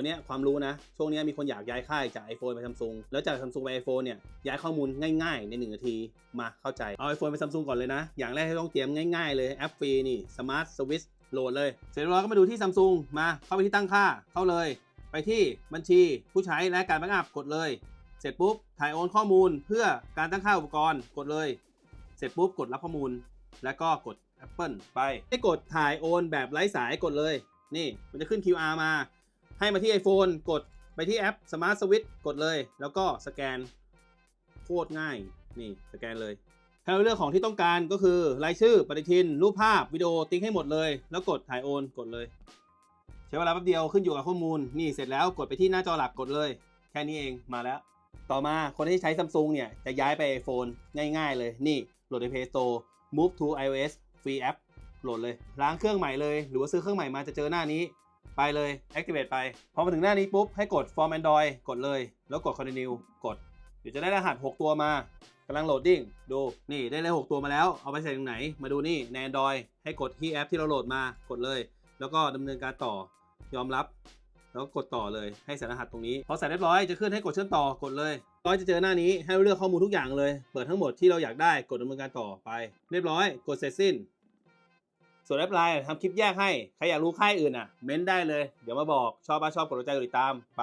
ตัวเนี้ยความรู้นะ ช่วงนี้มีคนอยากย้ายค่ายจาก iPhone ไปซัมซุงแล้วจากซัมซุงไป iPhone เนี่ยย้ายข้อมูลง่ายๆ ใน 1 นาทีมาเข้าใจ เอา iPhone ไปซัมซุงก่อนเลยนะ อย่างแรกที่ต้องเตรียมง่ายๆ เลยแอปฟรีนี่ Smart Switch โหลดเลย เสร็จแล้วก็มาดูที่ซัมซุงมาเข้าไปที่ตั้งค่าเข้าเลย ไปที่บัญชีผู้ใช้และการแบ็กอัพกดเลย เสร็จปุ๊บถ่ายโอนข้อมูลเพื่อการตั้งค่าอุปกรณ์กดเลย เสร็จปุ๊บกดรับข้อมูล แล้วก็กด Apple ไปให้กดถ่ายโอนแบบไร้สายกดเลย นี่มันจะขึ้น QR มา ให้มาที่ iPhone กดไปที่แอป Smart Switch กดเลย แล้วก็สแกนโคตรง่าย นี่สแกนเลยให้เราเลือกของที่ต้องการก็คือรายชื่อปฏิทิน รูปภาพ วิดีโอติ๊กให้หมดเลย แล้วกดถ่ายโอนกดเลย ใช้เวลาแป๊บเดียวขึ้นอยู่กับข้อมูล นี่เสร็จแล้วกดไปที่หน้าจอหลักกดเลย แค่นี้เองมาแล้ว ต่อมาคนที่ใช้ซัมซุงเนี่ย จะย้ายไป iPhone ง่ายๆเลย นี่โหลดใน Play Store move to iOS free app โหลดเลย ล้างเครื่องใหม่เลย หรือว่าซื้อเครื่องใหม่มาจะเจอหน้านี้ ไปเลย activate ไป พอมาถึงหน้านี้ปุ๊บ ให้กด form android กดเลย แล้วกด continue กด เดี๋ยวจะได้รหัส 6 ตัวมากำลังโหลดดิ้งดู นี่ได้เลข6ตัวมาแล้ว เอาไปใส่ตรงไหน มาดูนี่ใน android ให้กดที่แอปที่เราโหลดมากดเลย แล้วก็ดำเนินการต่อยอมรับ แล้วกดต่อเลยให้ใส่รหัสตรงนี้ พอใส่เรียบร้อยจะขึ้นให้กดเชื่อมต่อกดเลยร้อยจะเจอหน้านี้ให้เราเลือกข้อมูลทุกอย่างเลย เปิดทั้งหมดที่เราอยากได้กดดำเนินการต่อไป เรียบร้อย กดเสร็จสิ้น ส่วนแอปไลน์ทำคลิปแยกให้ ใครอยากรู้ค่ายอื่นอะ เม้นได้เลย เดี๋ยวมาบอก ชอบบ้าชอบกดหัวใจกดติดตามไป